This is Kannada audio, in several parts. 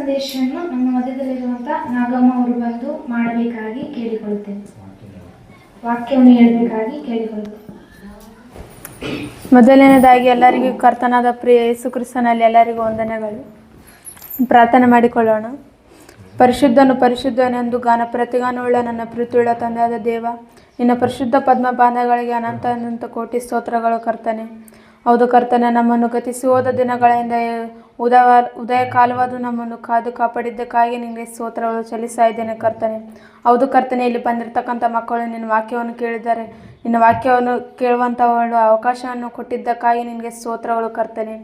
ಉಪದೇಶವನ್ನು ನಮ್ಮ ಮಧ್ಯದಲ್ಲಿರುವಂಥ ನಾಗಮ್ಮ ಅವರು ಬಂದು ಮಾಡಬೇಕಾಗಿ ಕೇಳಿಕೊಳ್ಳುತ್ತೇನೆ. ವಾಕ್ಯವನ್ನು ಹೇಳಬೇಕಾಗಿ ಕೇಳಿಕೊಳ್ಳುತ್ತೇನೆ. ಮೊದಲನೇದಾಗಿ ಎಲ್ಲರಿಗೂ ಕರ್ತನಾದ ಪ್ರಿಯ ಯೇಸು ಕ್ರಿಸ್ತನಲ್ಲಿ ಎಲ್ಲರಿಗೂ ವಂದನೆಗಳು. ಪ್ರಾರ್ಥನೆ ಮಾಡಿಕೊಳ್ಳೋಣ. ಪರಿಶುದ್ಧನು ಪರಿಶುದ್ಧನೆಂದು ಗಾನ ಪ್ರತಿಗಾನವುಳ್ಳ ನನ್ನ ಪ್ರೀತಿಯುಳ್ಳ ತಂದೆಯಾದ ದೇವ, ನಿನ್ನ ಪರಿಶುದ್ಧ ಪದ್ಮ ಬಾಂಧಗಳಿಗೆ ಅನಂತ ಅನಂತ ಕೋಟಿ ಸ್ತೋತ್ರಗಳು ಕರ್ತನೆ. ಹೌದು ಕರ್ತನೆ, ನಮ್ಮನ್ನು ಗತಿಸಿ ಹೋದ ದಿನಗಳಿಂದ ಉದಯ ಕಾಲವಾದ ನಮ್ಮನ್ನು ಕಾದು ಕಾಪಾಡಿದ್ದಕ್ಕಾಗಿ ನಿನಗೆ ಸ್ತೋತ್ರಗಳು ಚಲಿಸ್ತಾ ಇದ್ದೇನೆ ಕರ್ತನೆ. ಹೌದು ಕರ್ತನೆ, ಇಲ್ಲಿ ಬಂದಿರತಕ್ಕಂಥ ಮಕ್ಕಳು ನಿನ್ನ ವಾಕ್ಯವನ್ನು ಕೇಳಿದ್ದಾರೆ. ನಿನ್ನ ವಾಕ್ಯವನ್ನು ಕೇಳುವಂಥ ಒಂದು ಅವಕಾಶವನ್ನು ಕೊಟ್ಟಿದ್ದಕ್ಕಾಗಿ ನಿನಗೆ ಸ್ತೋತ್ರಗಳು ಕರ್ತನೆ.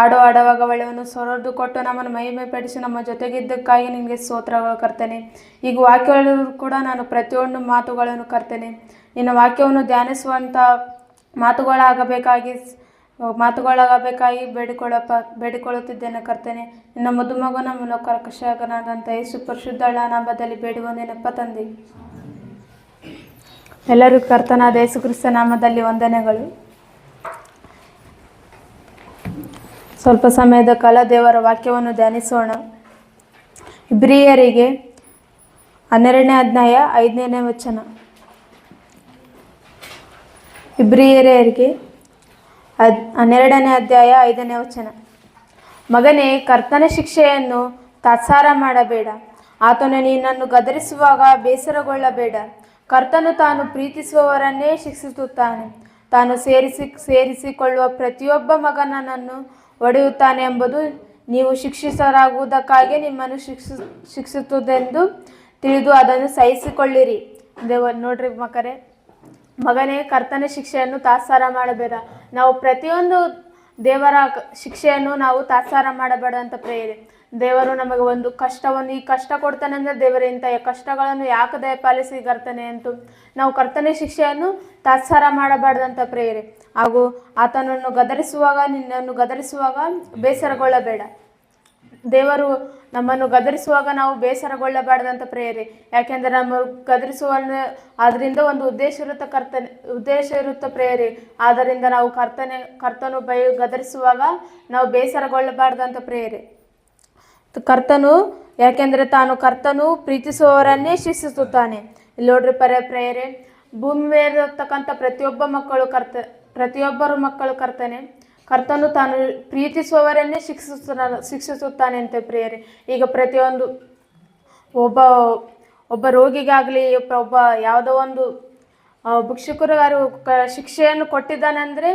ಆಡೋ ಆಡುವಾಗ ಒಳ್ಳೆಯವನು ಸೊರದು ಕೊಟ್ಟು ನಮ್ಮನ್ನು ಮಹಿಮೆ ಪಡಿಸಿ ನಮ್ಮ ಜೊತೆಗಿದ್ದಕ್ಕಾಗಿ ನಿನಗೆ ಸ್ತೋತ್ರಗಳು ಕರ್ತನೆ. ಈಗ ವಾಕ್ಯಗಳು ಕೂಡ ನಾನು ಪ್ರತಿಯೊಂದು ಮಾತುಗಳನ್ನು ಕರ್ತೇನೆ. ನಿನ್ನ ವಾಕ್ಯವನ್ನು ಧ್ಯಾನಿಸುವಂಥ ಮಾತುಗಳಾಗಬೇಕಾಗಿ ಮಾತುಗಳಾಗಬೇಕಾಗಿ ಬೇಡಿಕೊಳ್ಳಪ್ಪ, ಬೇಡಿಕೊಳ್ಳುತ್ತಿದ್ದೇನೆ ಕರ್ತನೆ. ನಿನ್ನ ಮದುಮಗನ ಮೂಲಕ ಕಷಕನಾದಂಥ ಯೇಸು ಪರಿಶುದ್ಧಳ ನಾಮದಲ್ಲಿ ಬೇಡುವಂದೇನಪ್ಪ ತಂದೆ. ಎಲ್ಲರೂ ಕರ್ತನಾದ ಯೇಸು ಕ್ರಿಸ್ತ ನಾಮದಲ್ಲಿ ವಂದನೆಗಳು. ಸ್ವಲ್ಪ ಸಮಯದ ಕಾಲ ದೇವರ ವಾಕ್ಯವನ್ನು ಧ್ಯಾನಿಸೋಣ. ಇಬ್ರಿಯರಿಗೆ ಹನ್ನೆರಡನೇ ಅಧ್ಯಾಯ ಐದನೇ ವಚನ. ಇಬ್ರಿಯರಿಗೆ ಅದ್, ಹನ್ನೆರಡನೇ ಅಧ್ಯಾಯ ಐದನೇ ವಚನ. ಮಗನೇ, ಕರ್ತನ ಶಿಕ್ಷೆಯನ್ನು ತಾತ್ಸಾರ ಮಾಡಬೇಡ. ಆತನು ನಿನ್ನನ್ನು ಗದರಿಸುವಾಗ ಬೇಸರಗೊಳ್ಳಬೇಡ. ಕರ್ತನು ತಾನು ಪ್ರೀತಿಸುವವರನ್ನೇ ಶಿಕ್ಷಿಸುತ್ತಾನೆ. ತಾನು ಸೇರಿಸಿ, ಸೇರಿಸಿಕೊಳ್ಳುವ ಪ್ರತಿಯೊಬ್ಬ ಮಗನನ್ನು ಒಡೆಯುತ್ತಾನೆ ಎಂಬುದು ನೀವು ಶಿಕ್ಷಿಸಲಾಗುವುದಕ್ಕಾಗಿ ನಿಮ್ಮನ್ನು ಶಿಕ್ಷಿ ಶಿಕ್ಷಿಸುವುದೆಂದು ತಿಳಿದು ಅದನ್ನು ಸಹಿಸಿಕೊಳ್ಳಿರಿ. ದೇವ, ನೋಡ್ರಿ ಮಕರೇ ಮಗನೇ, ಕರ್ತನ ಶಿಕ್ಷೆಯನ್ನು ತಾತ್ಸಾರ ಮಾಡಬೇಡ. ನಾವು ಪ್ರತಿಯೊಂದು ದೇವರ ಶಿಕ್ಷೆಯನ್ನು ನಾವು ತಾತ್ಸಾರ ಮಾಡಬೇಡ ಪ್ರೇಯರೆ. ದೇವರು ನಮಗೆ ಒಂದು ಕಷ್ಟವನ್ನು, ಈ ಕಷ್ಟ ಕೊಡ್ತಾನೆ ಅಂದರೆ ದೇವರ ಇಂಥ ಕಷ್ಟಗಳನ್ನು ಯಾಕೆ ದಯಪಾಲಿಸಿ ಕರ್ತನೆ ಅಂತ? ನಾವು ಕರ್ತನೆ ಶಿಕ್ಷೆಯನ್ನು ತಾತ್ಸಾರ ಮಾಡಬಾರ್ದಂತ ಪ್ರೇಯರೆ. ಹಾಗೂ ಆತನನ್ನು ಗದರಿಸುವಾಗ, ನಿನ್ನನ್ನು ಗದರಿಸುವಾಗ ಬೇಸರಗೊಳ್ಳಬೇಡ. ದೇವರು ನಮ್ಮನ್ನು ಗದರಿಸುವಾಗ ನಾವು ಬೇಸರಗೊಳ್ಳಬಾರ್ದಂತ ಪ್ರೇರಿ ಯಾಕೆಂದರೆ ನಮ್ಮ ಗದರಿಸುವ ಅದರಿಂದ ಒಂದು ಉದ್ದೇಶ ಇರುತ್ತೆ ಕರ್ತನೆ ಉದ್ದೇಶ ಇರುತ್ತೆ ಪ್ರೇರಿ ಆದ್ದರಿಂದ ನಾವು ಕರ್ತನೆ ಕರ್ತನು ಬೈ ಗದರಿಸುವಾಗ ನಾವು ಬೇಸರಗೊಳ್ಳಬಾರ್ದಂತ ಪ್ರೇರಿ ಕರ್ತನು ಯಾಕೆಂದರೆ ತಾನು ಕರ್ತನು ಪ್ರೀತಿಸುವವರನ್ನೇ ಶಿಕ್ಷಿಸುತ್ತಾನೆ. ಇಲ್ಲಿ ನೋಡ್ರಿ ಪರ ಪ್ರೇಯರೆ. ಭೂಮಿ ಮೇಲಿರ್ತಕ್ಕಂಥ ಪ್ರತಿಯೊಬ್ಬ ಮಕ್ಕಳು ಕರ್ತ ಪ್ರತಿಯೊಬ್ಬರು ಮಕ್ಕಳು ಕರ್ತನೆ. ಕರ್ತನು ತಾನು ಪ್ರೀತಿಸುವವರನ್ನೇ ಶಿಕ್ಷಿಸುತ್ತಾನೆ ಶಿಕ್ಷಿಸುತ್ತಾನೆ ಅಂತ ಪ್ರೇಯರೆ. ಈಗ ಪ್ರತಿಯೊಂದು ಒಬ್ಬ ಒಬ್ಬ ರೋಗಿಗಾಗಲಿ, ಒಬ್ಬ ಯಾವುದೋ ಒಂದು ಭಿಕ್ಷುಕರು ಶಿಕ್ಷೆಯನ್ನು ಕೊಟ್ಟಿದ್ದಾನೆ ಅಂದರೆ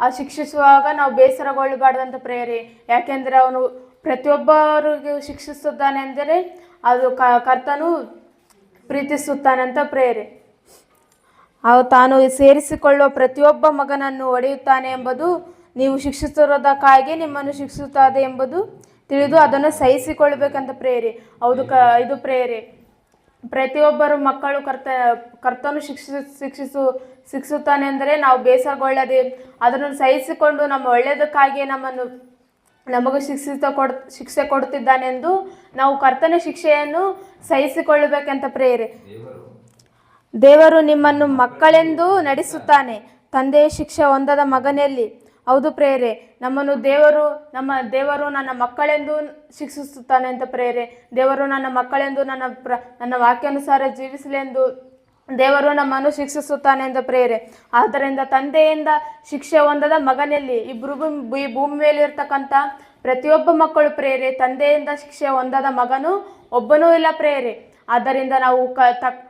ಆ ಶಿಕ್ಷಿಸುವಾಗ ನಾವು ಬೇಸರಗೊಳ್ಳಬಾರ್ದಂತ ಪ್ರೇರಿ ಯಾಕೆಂದರೆ ಅವನು ಪ್ರತಿಯೊಬ್ಬರಿಗೂ ಶಿಕ್ಷಿಸುತ್ತಾನೆ ಅಂದರೆ ಅದು ಕ ಕರ್ತನು ಪ್ರೀತಿಸುತ್ತಾನಂತ ಅಂತ ಪ್ರೇಯರೆ. ಅವು ತಾನು ಸೇರಿಸಿಕೊಳ್ಳುವ ಪ್ರತಿಯೊಬ್ಬ ಮಗನನ್ನು ಒಡೆಯುತ್ತಾನೆ ಎಂಬುದು ನೀವು ಶಿಕ್ಷಿಸಿರೋದಕ್ಕಾಗಿ ನಿಮ್ಮನ್ನು ಶಿಕ್ಷಿಸುತ್ತದೆ ಎಂಬುದು ತಿಳಿದು ಅದನ್ನು ಸಹಿಸಿಕೊಳ್ಳಬೇಕಂತ ಪ್ರೇರಿ ಹೌದು ಕ, ಇದು ಪ್ರೇರಿ ಪ್ರತಿಯೊಬ್ಬರು ಮಕ್ಕಳು ಕರ್ತ, ಕರ್ತನು ಶಿಕ್ಷಿಸ, ಶಿಕ್ಷಿಸು, ಶಿಕ್ಷಿಸುತ್ತಾನೆ ಅಂದರೆ ನಾವು ಬೇಸರಗೊಳ್ಳದೆ ಅದನ್ನು ಸಹಿಸಿಕೊಂಡು ನಮ್ಮ ಒಳ್ಳೆಯದಕ್ಕಾಗಿ ನಮ್ಮನ್ನು, ನಮಗೂ ಶಿಕ್ಷಿತ ಕೊಡ್, ಶಿಕ್ಷೆ ಕೊಡುತ್ತಿದ್ದಾನೆಂದು ನಾವು ಕರ್ತನ ಶಿಕ್ಷೆಯನ್ನು ಸಹಿಸಿಕೊಳ್ಳಬೇಕಂತ ಪ್ರೇರೆ ದೇವರು ನಿಮ್ಮನ್ನು ಮಕ್ಕಳೆಂದು ನಡೆಸುತ್ತಾನೆ. ತಂದೆಯ ಶಿಕ್ಷೆ ಹೊಂದದ ಮಗನಲ್ಲಿ ಹೌದು ಪ್ರೇರೆ, ನಮ್ಮನ್ನು ದೇವರು, ನಮ್ಮ ದೇವರು ನನ್ನ ಮಕ್ಕಳೆಂದು ಶಿಕ್ಷಿಸುತ್ತಾನೆ ಅಂತ ಪ್ರೇರೆ. ದೇವರು ನನ್ನ ಮಕ್ಕಳೆಂದು ನನ್ನ ಪ್ರ, ನನ್ನ ವಾಕ್ಯಾನುಸಾರ ಜೀವಿಸಲೆಂದು ದೇವರು ನಮ್ಮನ್ನು ಶಿಕ್ಷಿಸುತ್ತಾನೆ ಅಂತ ಪ್ರೇರೆ. ಆದ್ದರಿಂದ ತಂದೆಯಿಂದ ಶಿಕ್ಷೆ ಹೊಂದದ ಮಗನಲ್ಲಿ ಈ ಭೂಮಿ ಭೂಮಿ ಮೇಲಿರ್ತಕ್ಕಂಥ ಪ್ರತಿಯೊಬ್ಬ ಮಕ್ಕಳು ಪ್ರೇರೆ, ತಂದೆಯಿಂದ ಶಿಕ್ಷೆ ಹೊಂದದ ಮಗನು ಒಬ್ಬನೂ ಇಲ್ಲ ಪ್ರೇರೆ. ಆದ್ದರಿಂದ ನಾವು ಕ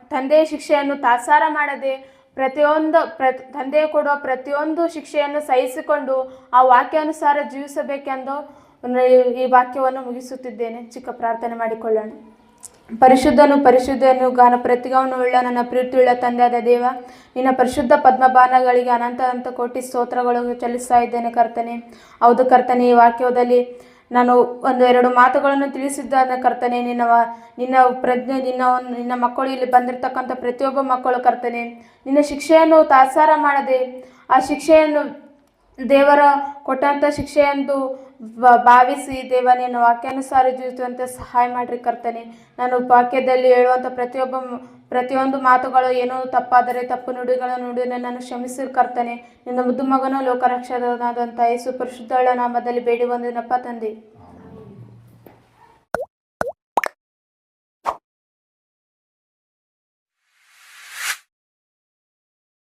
ತಂದೆಯ ಶಿಕ್ಷೆಯನ್ನು ತಾತ್ಸಾರ ಮಾಡದೆ ಪ್ರತಿಯೊಂದು ಪ್ರತಿ ತಂದೆ ಕೊಡುವ ಪ್ರತಿಯೊಂದು ಶಿಕ್ಷೆಯನ್ನು ಸಹಿಸಿಕೊಂಡು ಆ ವಾಕ್ಯಾನುಸಾರ ಜೀವಿಸಬೇಕೆಂದು ಈ- ವಾಕ್ಯವನ್ನು ಮುಗಿಸುತ್ತಿದ್ದೇನೆ. ಚಿಕ್ಕ ಪ್ರಾರ್ಥನೆ ಮಾಡಿಕೊಳ್ಳೋಣ. ಪರಿಶುದ್ಧನು ಪರಿಶುದ್ಧನು, ಗಾನ ಪ್ರತಿಗವನ್ನು ಉಳ್ಳ ನನ್ನ ಪ್ರೀತಿಯುಳ್ಳ ತಂದೆಯಾದ ದೇವ, ನಿನ್ನ ಪರಿಶುದ್ಧ ಪದ್ಮಭಾನಗಳಿಗೆ ಅನಂತ ಅನಂತ ಕೋಟಿ ಸ್ತೋತ್ರಗಳು ಚಲಿಸ್ತಾ ಇದ್ದೇನೆ ಕರ್ತನೆ. ಹೌದು ಕರ್ತನೆ, ಈ ವಾಕ್ಯದಲ್ಲಿ ನಾನು ಒಂದು ಎರಡು ಮಾತುಗಳನ್ನು ತಿಳಿಸಿದ್ದಾನೆ ಕರ್ತನೆ, ನಿನ್ನ ನಿನ್ನ ಪ್ರಜ್ಞೆ, ನಿನ್ನ ನಿನ್ನ ಮಕ್ಕಳು ಇಲ್ಲಿ ಬಂದಿರತಕ್ಕಂಥ ಪ್ರತಿಯೊಬ್ಬ ಮಕ್ಕಳು ಕರ್ತನೆ, ನಿನ್ನ ಶಿಕ್ಷೆಯನ್ನು ತಾತ್ಸಾರ ಮಾಡದೆ, ಆ ಶಿಕ್ಷೆಯನ್ನು ದೇವರ ಕೊಟ್ಟಂಥ ಶಿಕ್ಷೆಯಂದು ಭಾವಿಸಿ ದೇವ ನೀನು ವಾಕ್ಯಾನುಸಾರ ಜೀವಿಸುವಂತೆ ಸಹಾಯ ಮಾಡ್ರಿ ಕರ್ತನೆ. ನಾನು ವಾಕ್ಯದಲ್ಲಿ ಹೇಳುವಂಥ ಪ್ರತಿಯೊಬ್ಬ ಪ್ರತಿಯೊಂದು ಮಾತುಗಳು ಏನೋ ತಪ್ಪಾದರೆ, ತಪ್ಪು ನುಡಿಗಳ ನುಡಿನ ನಾನು ಕ್ಷಮಿಸಿರು ಕರ್ತನೆ. ನಿನ್ನ ಮುದ್ದು ಮಗನ ಲೋಕರಕ್ಷಕನಾದಂಥ ಯೇಸು ಪರಿಶುದ್ಧಳ ನಾಮದಲ್ಲಿ ಬೇಡಿ ಬಂದಿನಪ್ಪ ತಂದೆ.